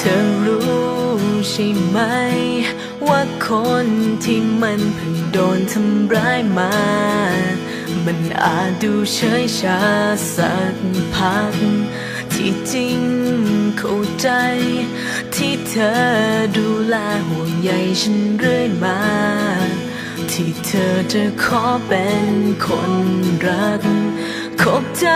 ธอรู้ใช่ไหม ว่าคนที่มันเพิ่งโดนทำร้ายมา มันอาจดูเฉยชาสักพัก ที่จริงเข้าใจ ที่เธอดูแลห่วงใยฉันเรื่อยมา ที่เธอจะขอเป็นคนรักขอบใจ